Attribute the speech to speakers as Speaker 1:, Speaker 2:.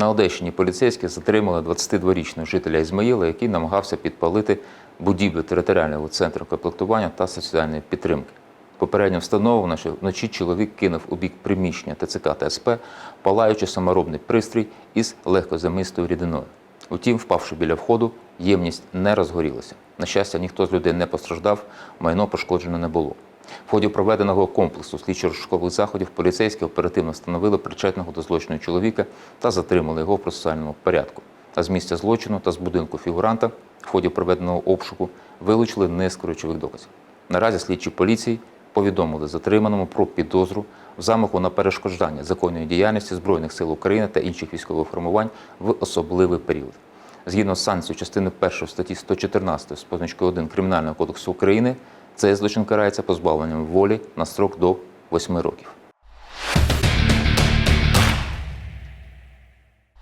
Speaker 1: На Одещині поліцейські затримали 22-річного жителя Ізмаїла, який намагався підпалити будівлю територіального центру комплектування та соціальної підтримки. Попередньо встановлено, що вночі чоловік кинув у бік приміщення ТЦК та СП, палаючи саморобний пристрій із легкозамистою рідиною. Утім, впавши біля входу, ємність не розгорілася. На щастя, ніхто з людей не постраждав, майно пошкоджено не було. В ході проведеного комплексу слідчо-розшукових заходів поліцейські оперативно встановили причетного до злочину чоловіка та затримали його в процесуальному порядку. А з місця злочину та з будинку фігуранта в ході проведеного обшуку вилучили низку речових доказів. Наразі слідчі поліції повідомили затриманому про підозру в замаху на перешкоджання законної діяльності Збройних сил України та інших військових формувань в особливий період. Згідно з санкцією частини 1 статті 114 з позначкою 1 Кримінального кодексу України, цей злочин карається позбавленням волі на строк до 8 років.